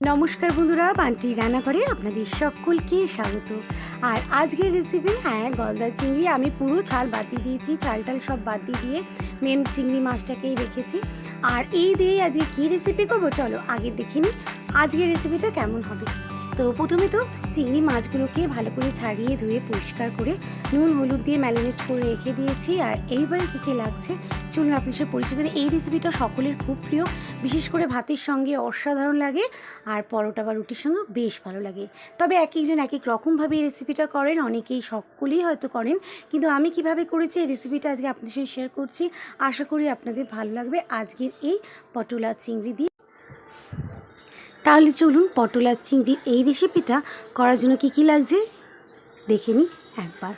নমস্কার বন্ধুরা বান্টি রান্নাঘরে আপনাদের সকলকে স্বাগত। আর আজকের রেসিপি হ্যাঁ গলদা চিংড়ি, আমি পুরো ছাল বাদ দিয়ে দিয়েছি চাল টাল সব বাদ দিয়ে দিয়ে মেন চিংড়ি মাছটাকেই রেখেছি। আর এই দিয়ে আজকে কী রেসিপি করব? চলো আগে দেখিনি আজকের রেসিপিটা কেমন হবে। তো প্রথমে তো চিংড়ি মাছগুলোকে ভালো করে ছাড়িয়ে ধুয়ে পরিষ্কার করে নুন, হলুদ দিয়ে ম্যারিনেট করে রেখে দিয়েছি। আর এইবারে কী কী লাগছে? চলুন আপনার সাথে পরিচয় করে এই রেসিপিটা সকলের খুব প্রিয়। বিশেষ করে ভাতের সঙ্গে অসাধারণ লাগে আর পরোটা বা রুটির সঙ্গে বেশ ভালো লাগে। তবে এক একজন এক এক রকমভাবে এই রেসিপিটা করেন। অনেকেই সকলেই হয়তো করেন। কিন্তু আমি কীভাবে করেছি এই রেসিপিটা আজকে আপনাদের সাথে শেয়ার করছি, আশা করি আপনাদের ভালো লাগবে। আজকের এই পটোলা চিংড়ি দিয়ে তাহলে চলুন পটল আর চিংড়ির এই রেসিপিটা করার জন্য কী কী লাগছে? দেখে নিই একবার।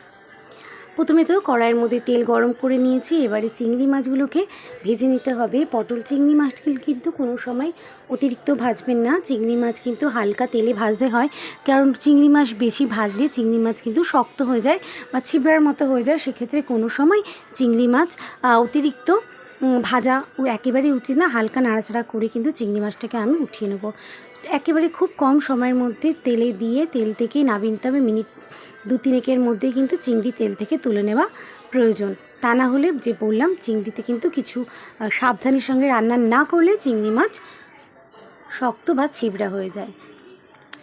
প্রথমে তো কড়াইয়ের মধ্যে তেল গরম করে নিয়েছি, এবারে চিংড়ি মাছগুলোকে ভেজে নিতে হবে। পটল চিংড়ি মাছগুলো কিন্তু কোনো সময় অতিরিক্ত ভাজবেন না। চিংড়ি মাছ কিন্তু হালকা তেলে ভাজতে হয়, কারণ চিংড়ি মাছ বেশি ভাজলে চিংড়ি মাছ কিন্তু শক্ত হয়ে যায় বা ছিবড়ার মতো হয়ে যায়। সেক্ষেত্রে কোনো সময় চিংড়ি মাছ অতিরিক্ত ভাজা ও একেবারেই উচিত না, হালকা নাড়াচাড়া করে কিন্তু চিংড়ি মাছটাকে আমি উঠিয়ে নেব। একেবারে খুব কম সময়ের মধ্যে তেলে দিয়ে, তেল থেকে নামিয়ে নিতে হবে, মিনিট দু তিনেকের মধ্যে কিন্তু চিংড়ি তেল থেকে তুলে নেওয়া প্রয়োজন। তা না হলে যে বললাম, চিংড়িতে কিন্তু কিছু সাবধানের সঙ্গে রান্না না করলে চিংড়ি মাছ শক্ত বা ছিবড়া হয়ে যায়।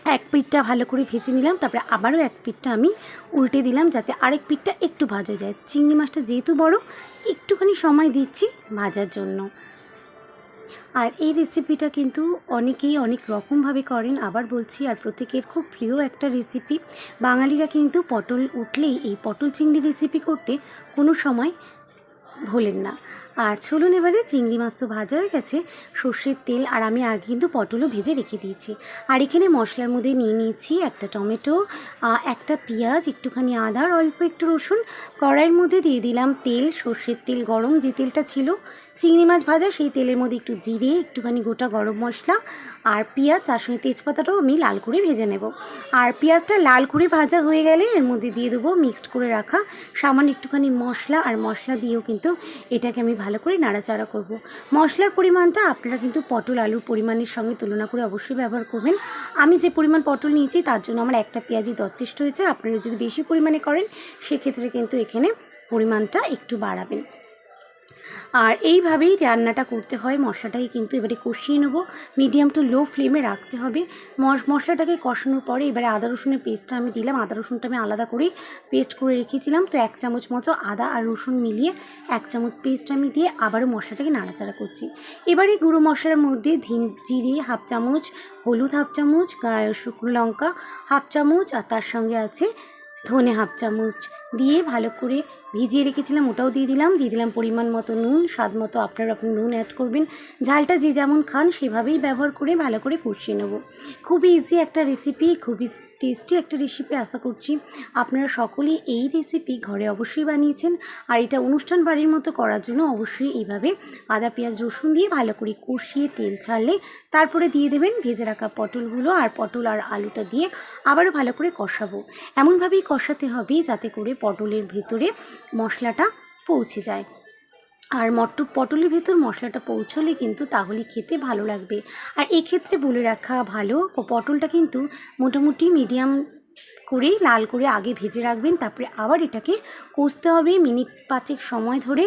এক পিঠটা ভালো করে ভেজে নিলাম, তারপরে আবারও এক পিঠটা আমি উল্টে দিলাম যাতে আরেক পিঠটা একটু ভাজা যায়। চিংড়ি মাছটা যেহেতু বড়, একটুখানি সময় দিচ্ছি ভাজার জন্য। আর এই রেসিপিটা কিন্তু অনেকেই অনেক রকমভাবে করেন, আবার বলছি, আর প্রত্যেকের খুব প্রিয় একটা রেসিপি বাঙালিরা কিন্তু পটল উঠলেই এই পটল চিংড়ি রেসিপি করতে কোনো সময় ভোলেন না। আর চলুন এবারে চিংড়ি মাছ তো ভাজা হয়ে গেছে, সর্ষের তেল আর আমি আগে কিন্তু পটলও ভেজে রেখে দিয়েছি। আর এখানে মশলার মধ্যে নিয়ে নিয়েছি একটা টমেটো একটা পেঁয়াজ, একটুখানি আদা অল্প একটু রসুন। কড়াইয়ের মধ্যে দিয়ে দিলাম তেল, সর্ষের তেল, গরম যে তেলটা ছিল চিংড়ি মাছ ভাজা, সেই তেলের মধ্যে একটু জিরে, একটুখানি গোটা গরম মশলা আর পেঁয়াজ, তার সঙ্গে তেজপাতাটাও আমি লাল করে ভেজে নেব। আর পেঁয়াজটা লাল করে ভাজা হয়ে গেলে এর মধ্যে দিয়ে দেবো মিক্সড করে রাখা সামান্য একটুখানি মশলা আর মশলা দিয়েও কিন্তু এটাকে আমি ভালো করে নাড়াচাড়া করব। মশলার পরিমাণটা আপনারা কিন্তু পটল আলুর পরিমাণের সঙ্গে তুলনা করে অবশ্যই ব্যবহার করবেন। আমি যে পরিমাণ পটল নিয়েছি তার জন্য আমার একটা পেঁয়াজই যথেষ্ট হয়েছে, আপনারা যদি বেশি পরিমাণে করেন, সেক্ষেত্রে কিন্তু এখানে পরিমাণটা একটু বাড়াবেন। আর এইভাবেই রান্নাটা করতে হয়। মশলাটাকে কিন্তু এবারে কষিয়ে নেব। মিডিয়াম টু লো ফ্লেমে রাখতে হবে। মশ- মশলাটাকে কষানোর পরে এবারে আদা, রসুনের পেস্টটা আমি দিলাম। আদা, রসুনটা আমি আলাদা করেই পেস্ট করে রেখেছিলাম। তো এক চামচ মতো আদা আর রসুন মিলিয়ে এক চামচ পেস্ট আমি দিয়ে আবারও মশলাটাকে নাড়াচাড়া করছি। এবারে গুঁড়ো মশলার মধ্যে ধিন জিরে হাফ চামচ, হলুদ হাফ চামচ, গা- শুকনো লঙ্কা হাফ চামচ, আর তার সঙ্গে আছে ধনে হাফ চামচ দিয়ে ভালো করে ভিজিয়ে রেখেছিলাম, ওটাও দিয়ে দিলাম দিয়ে দিলাম পরিমাণ মতো নুন, স্বাদ মতো আপনারা আপনি নুন অ্যাড করবেন। ঝালটা যে যেমন খান, সেভাবেই ব্যবহার করে ভালো করে কষিয়ে নেব। খুবই ইজি একটা রেসিপি খুবই টেস্টি একটা রেসিপি আশা করছি। আপনারা সকলেই এই রেসিপি ঘরে অবশ্যই বানিয়েছেন। আর এটা অনুষ্ঠান বাড়ির মতো করার জন্য অবশ্যই এইভাবে আদা, পেঁয়াজ, রসুন দিয়ে ভালো করে কষিয়ে তেল ছাড়লে তারপরে দিয়ে দেবেন ভেজে রাখা পটলগুলো আর পটল আর আলুটা দিয়ে আবারও ভালো করে কষাবো। এমনভাবেই কষাতে হবে যাতে করে পটলের ভেতরে মশলাটা পৌঁছে যায়। আর মটর পটলের ভেতর মশলাটা পৌঁছলে কিন্তু তাহলে খেতে ভালো লাগবে। আর এক্ষেত্রে বলে রাখা ভালো পটলটা কিন্তু মোটামুটি মিডিয়াম করে, লাল করে আগে ভেজে রাখবেন, তারপরে আবার এটাকে কষতে হবে। মিনিট পাঁচেক সময় ধরে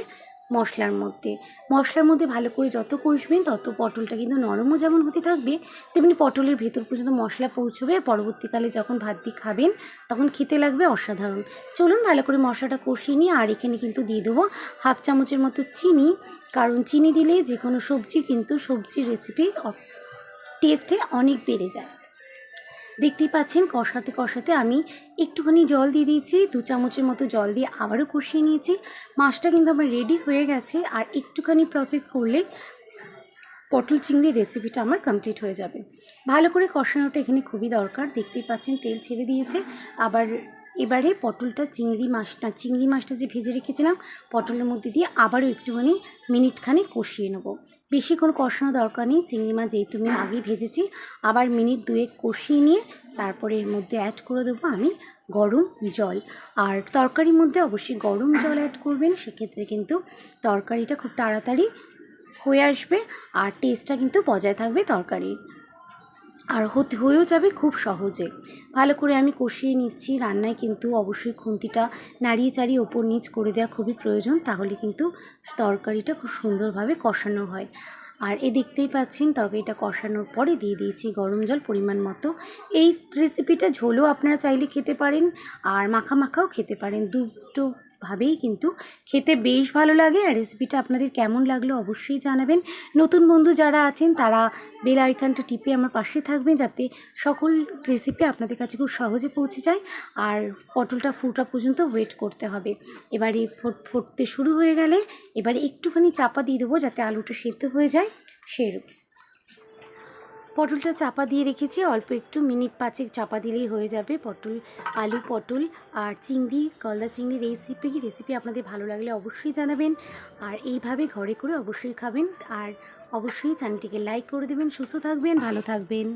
মশলার মধ্যে। মশলার মধ্যে ভালো করে যত কষবেন তত পটলটা কিন্তু নরমও যেমন হতে থাকবে, তেমনি পটলের ভেতর পর্যন্ত মশলা পৌঁছবে। পরবর্তীকালে যখন ভাত দিয়ে খাবেন, তখন খেতে লাগবে অসাধারণ। চলুন ভালো করে মশলাটা কষিয়ে নিয়ে আর এখানে কিন্তু দিয়ে দেবো হাফ চামচের মতো চিনি। কারণ চিনি দিলে যে কোনো সবজি কিন্তু সবজির রেসিপি টেস্টে অনেক বেড়ে যায়। দেখতেই পাচ্ছেন কষাতে কষাতে আমি একটুখানি জল দিয়ে দিয়েছি, দু চামচের মতো জল দিয়ে আবারও কষিয়ে নিয়েছি। মাছটা কিন্তু আমার রেডি হয়ে গেছে আর একটুখানি প্রসেস করলে পটল চিংড়ি রেসিপিটা আমার কমপ্লিট হয়ে যাবে। ভালো করে কষানোটা এখানে খুবই দরকার, দেখতেই পাচ্ছেন তেল ছেড়ে দিয়েছে, আবার এবারে পটলটা চিংড়ি মাছটা চিংড়ি মাছটা যে ভেজে রেখেছিলাম, পটলের মধ্যে দিয়ে আবারও একটুখানি মিনিটখানে কষিয়ে নেব। বেশিক্ষণ কষানো দরকার নেই, চিংড়ি মাছ যেহেতু আমি আগে ভেজেছি, আবার মিনিট দুয়েক কষিয়ে নিয়ে তারপরে এর মধ্যে অ্যাড করে দেবো আমি গরম জল। আর তরকারির মধ্যে অবশ্যই গরম জল অ্যাড করবেন, সেক্ষেত্রে কিন্তু তরকারিটা খুব তাড়াতাড়ি হয়ে আসবে আর টেস্টটা কিন্তু বজায় থাকবে তরকারির। আর হতে, হয়েও যাবে খুব সহজে। ভালো করে আমি কষিয়ে নিচ্ছি। রান্নায় কিন্তু অবশ্যই খুন্তিটা নাড়িয়ে চাড়িয়ে ওপর নিচ করে দেওয়া খুবই প্রয়োজন। তাহলে কিন্তু তরকারিটা খুব সুন্দরভাবে কষানো হয়। আর এ দেখতেই পাচ্ছেন, তরকারিটা কষানোর পরে দিয়ে দিয়েছি গরম জল পরিমাণ মতো। এই রেসিপিটা ঝোলও আপনারা চাইলে খেতে পারেন আর মাখা মাখাও খেতে পারেন। দুটো ভাবেই কিন্তু খেতে বেশ ভালো লাগে আর রেসিপিটা আপনাদের কেমন লাগল অবশ্যই জানাবেন। নতুন বন্ধু যারা আছেন, তারা বেল আইকনটা টিপে আমার পাশে থাকবেন যাতে সকল রেসিপি আপনাদের কাছে খুব সহজে পৌঁছে যায় আর পটলটা ফুটা পর্যন্ত ওয়েট করতে হবে। এবারে ফুট- ফুটতে শুরু হয়ে গেলে এবারে একটুখানি চাপা দিয়ে দেবো যাতে আলুটা সেদ্ধ হয়ে যায়। সেরকম পটলটা চাপা দিয়ে রেখেছি, অল্প একটু মিনিট পাঁচেক চাপা দিলেই হয়ে যাবে। পটল, আলু পটল আর চিংড়ি, গলদা চিংড়ি রেসিপি রেসিপি আপনাদের ভালো লাগলে অবশ্যই জানাবেন। আর এইভাবে ঘরে করে অবশ্যই খাবেন। আর অবশ্যই চ্যানেলটিকে লাইক করে দেবেন। সুস্থ থাকবেন, ভালো থাকবেন।